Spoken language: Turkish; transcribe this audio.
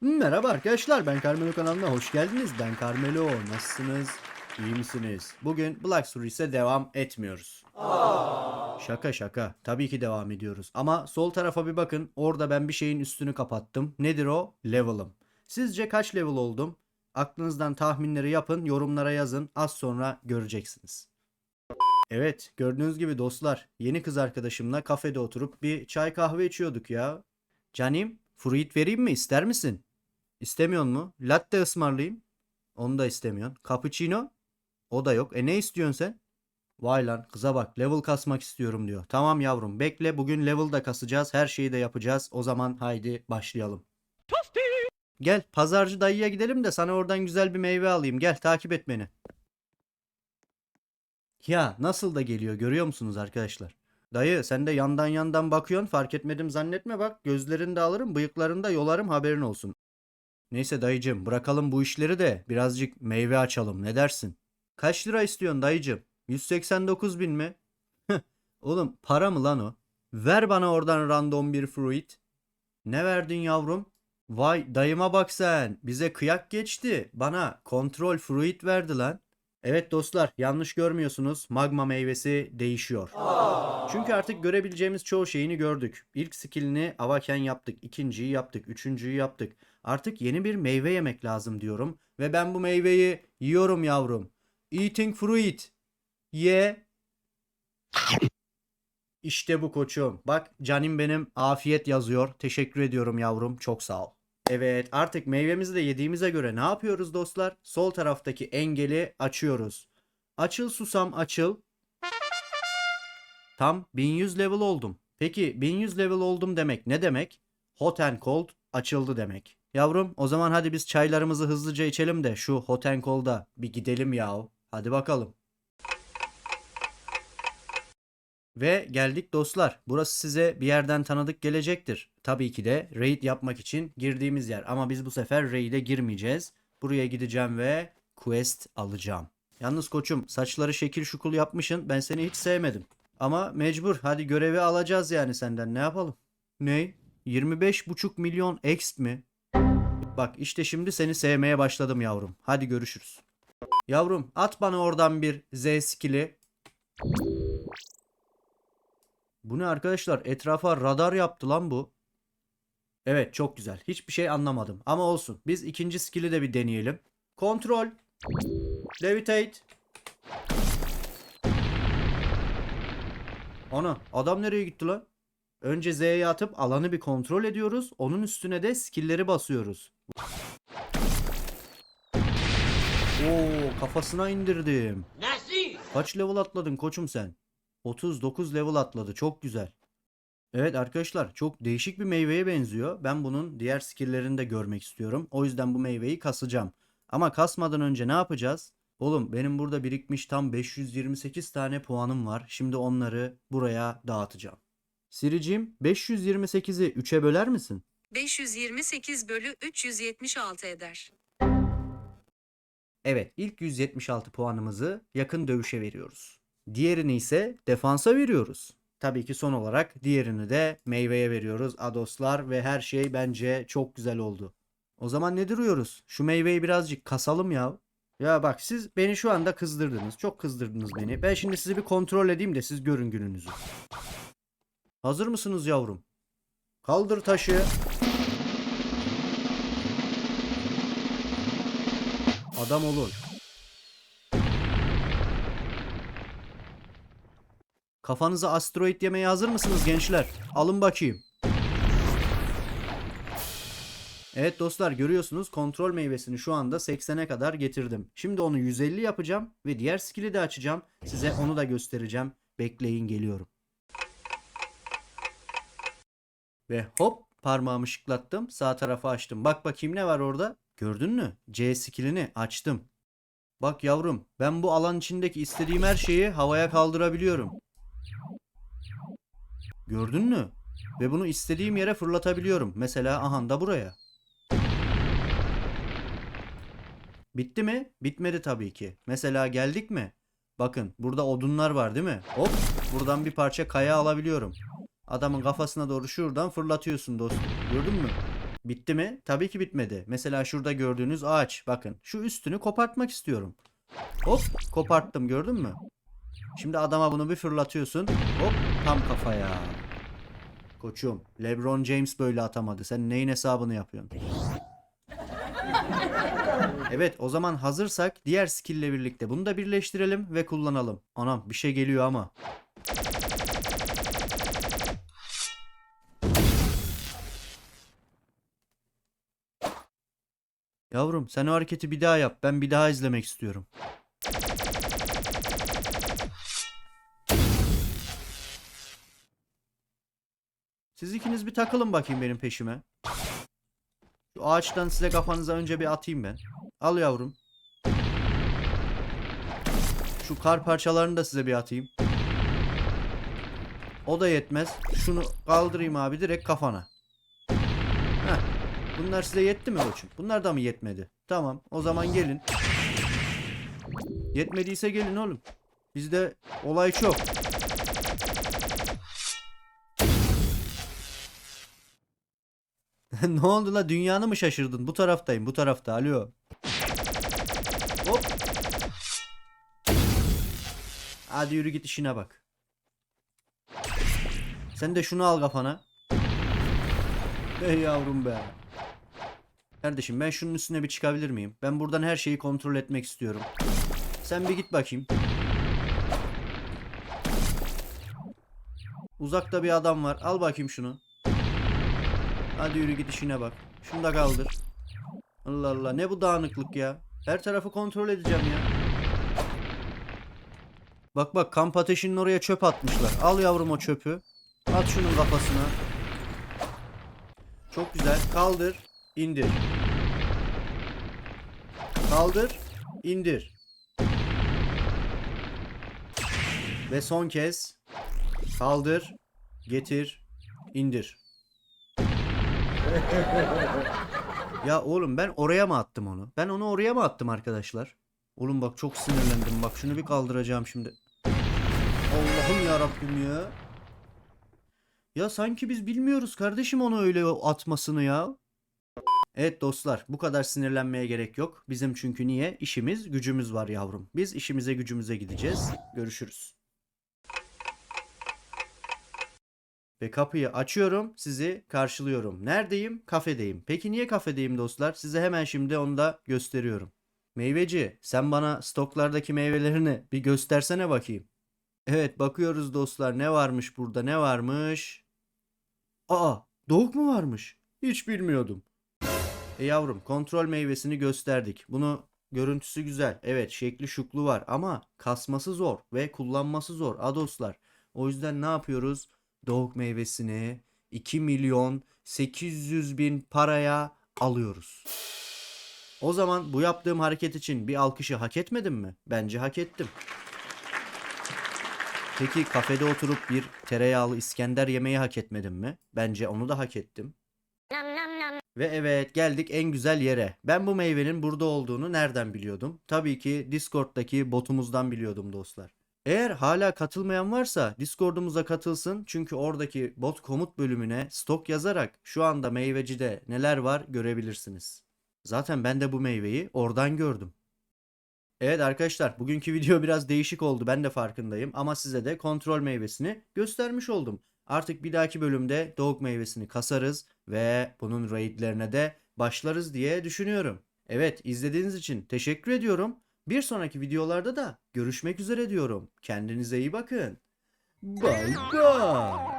Merhaba arkadaşlar ben Carmelo kanalına hoş geldiniz. Ben Carmelo. Nasılsınız? İyi misiniz? Bugün Black Series'e devam etmiyoruz. Şaka şaka. Tabii ki devam ediyoruz. Ama sol tarafa bir bakın. Orada ben bir şeyin üstünü kapattım. Nedir o? Level'ım. Sizce kaç level oldum? Aklınızdan tahminleri yapın, yorumlara yazın. Az sonra göreceksiniz. Evet, gördüğünüz gibi dostlar, yeni kız arkadaşımla kafede oturup bir çay kahve içiyorduk ya. Canim, fruit vereyim mi? İster misin? İstemiyor mu? Latte ısmarlayayım. Onu da istemiyorsun. Cappuccino? O da yok. E ne istiyorsun sen? Vay lan kıza bak level kasmak istiyorum diyor. Tamam yavrum bekle bugün level da kasacağız her şeyi de yapacağız. O zaman haydi başlayalım. Gel pazarcı dayıya gidelim de sana oradan güzel bir meyve alayım. Gel takip et beni. Ya nasıl da geliyor görüyor musunuz arkadaşlar? Dayı sen de yandan yandan bakıyorsun fark etmedim zannetme bak. Gözlerini de alırım bıyıklarını da yolarım haberin olsun. Neyse dayıcım bırakalım bu işleri de birazcık meyve açalım ne dersin? Kaç lira istiyorsun dayıcım? 189 bin mi? Oğlum para mı lan o? Ver bana oradan random bir fruit. Ne verdin yavrum? Vay dayıma bak sen. Bize kıyak geçti. Bana kontrol fruit verdi lan. Evet dostlar yanlış görmüyorsunuz. Magma meyvesi değişiyor. Çünkü artık görebileceğimiz çoğu şeyini gördük. İlk skillini avaken yaptık. ikinciyi yaptık. Üçüncüyü yaptık. Artık yeni bir meyve yemek lazım diyorum. Ve ben bu meyveyi yiyorum yavrum. Eating fruit. Ye. İşte bu koçum. Bak canim benim afiyet yazıyor. Teşekkür ediyorum yavrum. Çok sağ ol. Evet artık meyvemizi de yediğimize göre ne yapıyoruz dostlar? Sol taraftaki engeli açıyoruz. Açıl susam açıl. Tam 1100 level oldum. Peki 1100 level oldum demek ne demek? Hot and cold açıldı demek. Yavrum o zaman hadi biz çaylarımızı hızlıca içelim de şu hot and cold'a bir gidelim yahu. Hadi bakalım. Ve geldik dostlar. Burası size bir yerden tanıdık gelecektir. Tabii ki de raid yapmak için girdiğimiz yer. Ama biz bu sefer raid'e girmeyeceğiz. Buraya gideceğim ve quest alacağım. Yalnız koçum saçları şekil şukul yapmışın. Ben seni hiç sevmedim. Ama mecbur. Hadi görevi alacağız yani senden. Ne yapalım? Ne? 25,5 milyon exp mi? Bak işte şimdi seni sevmeye başladım yavrum. Hadi görüşürüz. Yavrum at bana oradan bir Z skill'i. Bu ne arkadaşlar? Etrafa radar yaptı lan bu. Evet çok güzel. Hiçbir şey anlamadım. Ama olsun. Biz ikinci skill'i de bir deneyelim. Kontrol. Levitate. Ana adam nereye gitti lan? Önce Z'ye atıp alanı bir kontrol ediyoruz. Onun üstüne de skill'leri basıyoruz. Oo kafasına indirdim. Kaç level atladın koçum sen? 39 level atladı. Çok güzel. Evet arkadaşlar çok değişik bir meyveye benziyor. Ben bunun diğer skill'lerini de görmek istiyorum. O yüzden bu meyveyi kasacağım. Ama kasmadan önce ne yapacağız? Oğlum benim burada birikmiş tam 528 tane puanım var. Şimdi onları buraya dağıtacağım. Siricim 528'i 3'e böler misin? 528 bölü 376 eder. Evet ilk 176 puanımızı yakın dövüşe veriyoruz. Diğerini ise defansa veriyoruz. Tabii ki son olarak diğerini de meyveye veriyoruz adoslar ve her şey bence çok güzel oldu. O zaman ne duruyoruz? Şu meyveyi birazcık kasalım ya. Ya bak siz beni şu anda kızdırdınız. Çok kızdırdınız beni. Ben şimdi sizi bir kontrol edeyim de siz görün gününüzü. Hazır mısınız yavrum? Kaldır taşı. Adam olur. Kafanıza asteroid yemeye hazır mısınız gençler? Alın bakayım. Evet dostlar görüyorsunuz kontrol meyvesini şu anda 80'e kadar getirdim. Şimdi onu 150 yapacağım ve diğer skill'i de açacağım. Size onu da göstereceğim. Bekleyin geliyorum. Ve hop parmağımı şıklattım. Sağ tarafa açtım. Bak bakayım ne var orada? Gördün mü? C skill'ini açtım. Bak yavrum ben bu alan içindeki istediğim her şeyi havaya kaldırabiliyorum. Gördün mü? Ve bunu istediğim yere fırlatabiliyorum. Mesela aha da buraya. Bitti mi? Bitmedi tabii ki. Mesela geldik mi? Bakın burada odunlar var değil mi? Hop buradan bir parça kaya alabiliyorum. Adamın kafasına doğru şuradan fırlatıyorsun dostum. Gördün mü? Bitti mi? Tabii ki bitmedi. Mesela şurada gördüğünüz ağaç. Bakın şu üstünü kopartmak istiyorum. Hop koparttım gördün mü? Şimdi adama bunu bir fırlatıyorsun. Hop tam kafaya. Koçum LeBron James böyle atamadı. Sen neyin hesabını yapıyorsun? Evet o zaman hazırsak diğer skill ile birlikte bunu da birleştirelim ve kullanalım. Anam bir şey geliyor ama. Yavrum sen o hareketi bir daha yap. Ben bir daha izlemek istiyorum. Siz ikiniz bir takılın bakayım benim peşime. Şu ağaçtan size kafanıza önce bir atayım ben. Al yavrum. Şu kar parçalarını da size bir atayım. O da yetmez. Şunu kaldırayım abi direkt kafana. Bunlar size yetti mi koçum? Bunlar da mı yetmedi? Tamam. O zaman gelin. Yetmediyse gelin oğlum. Bizde olay çok. ne oldu la? Dünyanı mı şaşırdın? Bu taraftayım. Bu tarafta. Alo. Hop. Hadi yürü git işine bak. Sen de şunu al kafana. Ey yavrum be. Kardeşim ben şunun üstüne bir çıkabilir miyim? Ben buradan her şeyi kontrol etmek istiyorum. Sen bir git bakayım. Uzakta bir adam var. Al bakayım şunu. Hadi yürü git işine bak. Şunu da kaldır. Allah Allah ne bu dağınıklık ya. Her tarafı kontrol edeceğim ya. Bak bak kamp ateşinin oraya çöp atmışlar. Al yavrum o çöpü. At şunun kafasına. Çok güzel. Kaldır. indir. Kaldır. indir. Ve son kez. Kaldır. Getir. indir. Ya oğlum ben oraya mı attım onu? Ben onu oraya mı attım arkadaşlar? Oğlum bak çok sinirlendim. Bak şunu bir kaldıracağım şimdi. Allah'ım ya Rabbim ya. Ya sanki biz bilmiyoruz kardeşim onu öyle atmasını ya. Evet dostlar bu kadar sinirlenmeye gerek yok. Bizim çünkü niye? İşimiz gücümüz var yavrum. Biz işimize gücümüze gideceğiz. Görüşürüz. Ve kapıyı açıyorum, sizi karşılıyorum. Neredeyim? Kafedeyim. Peki niye kafedeyim dostlar? Size hemen şimdi onu da gösteriyorum. Meyveci, sen bana stoklardaki meyvelerini bir göstersene bakayım. Evet, bakıyoruz dostlar. Ne varmış burada? Ne varmış? Aa, doğuk mu varmış? Hiç bilmiyordum. E yavrum, kontrol meyvesini gösterdik. Bunu görüntüsü güzel. Evet, şekli şuklu var ama kasması zor ve kullanması zor. A dostlar. O yüzden ne yapıyoruz? Doğuk meyvesini 2 milyon 800 bin paraya alıyoruz. O zaman bu yaptığım hareket için bir alkışı hak etmedim mi? Bence hak ettim. Peki kafede oturup bir tereyağlı İskender yemeği hak etmedim mi? Bence onu da hak ettim. Ve evet geldik en güzel yere. Ben bu meyvenin burada olduğunu nereden biliyordum? Tabii ki Discord'daki botumuzdan biliyordum dostlar. Eğer hala katılmayan varsa Discord'umuza katılsın. Çünkü oradaki bot komut bölümüne stok yazarak şu anda meyvecide neler var görebilirsiniz. Zaten ben de bu meyveyi oradan gördüm. Evet arkadaşlar bugünkü video biraz değişik oldu ben de farkındayım ama size de kontrol meyvesini göstermiş oldum. Artık bir dahaki bölümde doğuk meyvesini kasarız ve bunun raidlerine de başlarız diye düşünüyorum. Evet izlediğiniz için teşekkür ediyorum. Bir sonraki videolarda da görüşmek üzere diyorum. Kendinize iyi bakın. Bye bye.